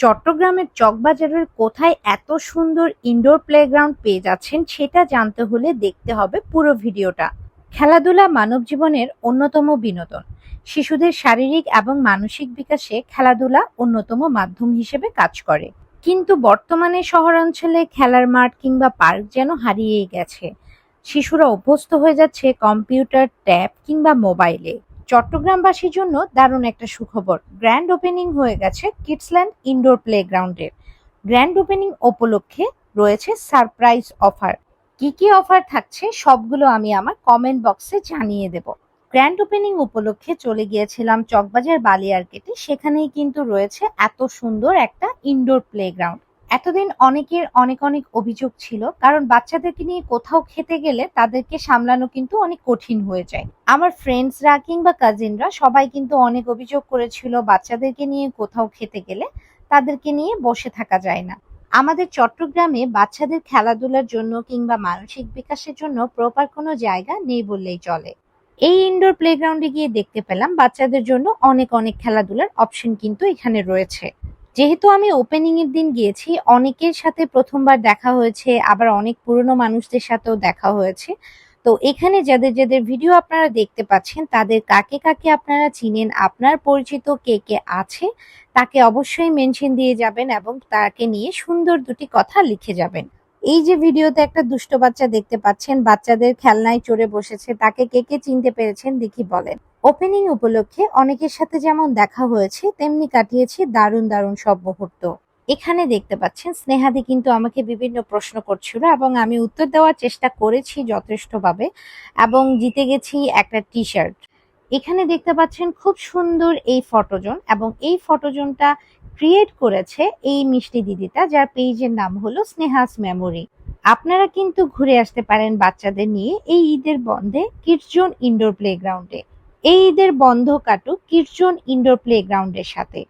চট্টগ্রামের চকবাজারের কোথায় এত সুন্দর ইনডোর প্লেগ্রাউন্ড পেয়ে যাচ্ছেন সেটা জানতে হলে দেখতে হবে পুরো ভিডিওটা। খেলাধুলা মানব জীবনের অন্যতম বিনোদন। শিশুদের শারীরিক এবং মানসিক বিকাশে খেলাধুলা অন্যতম মাধ্যম হিসেবে কাজ করে। কিন্তু বর্তমানে শহরাঞ্চলে খেলার মাঠ কিংবা পার্ক যেন হারিয়েই গেছে। শিশুরা অভ্যস্ত হয়ে যাচ্ছে কম্পিউটার, ট্যাব কিংবা মোবাইলে। চট্টগ্রামবাসীর জন্য দারুণ একটা সুখবর। গ্র্যান্ড ওপেনিং হয়ে গেছে কিডসল্যান্ড ইনডোর প্লেগ্রাউন্ডের গ্র্যান্ড ওপেনিং উপলক্ষে রয়েছে সারপ্রাইজ অফার কি কি অফার থাকছে সবগুলো আমি আমার কমেন্ট বক্সে জানিয়ে দেব। গ্র্যান্ড ওপেনিং উপলক্ষে চলে গিয়েছিলাম চকবাজার বালিয়ারকেটে সেখানেই কিন্তু রয়েছে এত সুন্দর একটা ইনডোর প্লেগ্রাউন্ড এতদিন অনেকের অনেক অনেক অভিযোগ ছিল, কারণ বাচ্চাদেরকে নিয়ে কোথাও খেতে গেলে তাদেরকে সামলানো কিন্তু অনেক কঠিন হয়ে যায়। আমার ফ্রেন্ডসরা কিংবা কাজিনরা সবাই কিন্তু অনেক অভিযোগ করেছিল বাচ্চাদেরকে নিয়ে কোথাও খেতে গেলে তাদেরকে নিয়ে বসে থাকা যায় না। আমাদের চট্টগ্রামে বাচ্চাদের খেলাধুলার জন্য কিংবা মানসিক বিকাশের জন্য প্রপার কোনো জায়গা নেই বললেই চলে। এই ইনডোর প্লেগ্রাউন্ডে গিয়ে দেখতে পেলাম বাচ্চাদের জন্য অনেক অনেক খেলাধুলার অপশন কিন্তু এখানে রয়েছে। যেহেতু আমি ওপেনিং এর দিন গিয়েছি, অনেকের সাথে প্রথমবার দেখা হয়েছে, আবার অনেক পুরনো মানুষদের সাথেও দেখা হয়েছে। তো এখানে যাদের যাদের ভিডিও আপনারা দেখতে পাচ্ছেন, তাদের কাকে কাকে আপনারা চিনেন, আপনার পরিচিত কে কে আছে, তাকে অবশ্যই মেনশন দিয়ে যাবেন এবং তাকে নিয়ে সুন্দর দুটি কথা লিখে যাবেন। এই যে ভিডিওতে একটা দুষ্ট বাচ্চা দেখতে পাচ্ছেন, বাচ্চাদের খেলনায় চড়ে বসেছে, তাকে কে কে চিনতে পেরেছেন, দেখি বলেন। ওপেনিং উপলক্ষে অনেকের সাথে যেমন দেখা হয়েছে, তেমনি কাটিয়েছি দারুণ দারুণ সব মুহূর্ত। এখানে দেখতে পাচ্ছেন, স্নেহাদি কিন্তু আমাকে বিভিন্ন প্রশ্ন করছিল এবং আমি উত্তর দেওয়ার চেষ্টা করেছি যথেষ্টভাবে এবং জিতে গেছি একটা টি শার্ট এখানে দেখতে পাচ্ছেন, খুব সুন্দর এই ফটোজোন এবং এই ফটোজোনটা ক্রিয়েট করেছে এই মিষ্টি দিদিটা, যার পেজের নাম হলো স্নেহাস মেমোরি। আপনারা কিন্তু ঘুরে আসতে পারেন বাচ্চাদের নিয়ে এই ঈদের বন্ধে কিডজোন ইনডোর প্লেগ্রাউন্ডে এই ঈদের বন্ধ কাটুক কিডজোন ইনডোর প্লেগ্রাউন্ডের সাথে।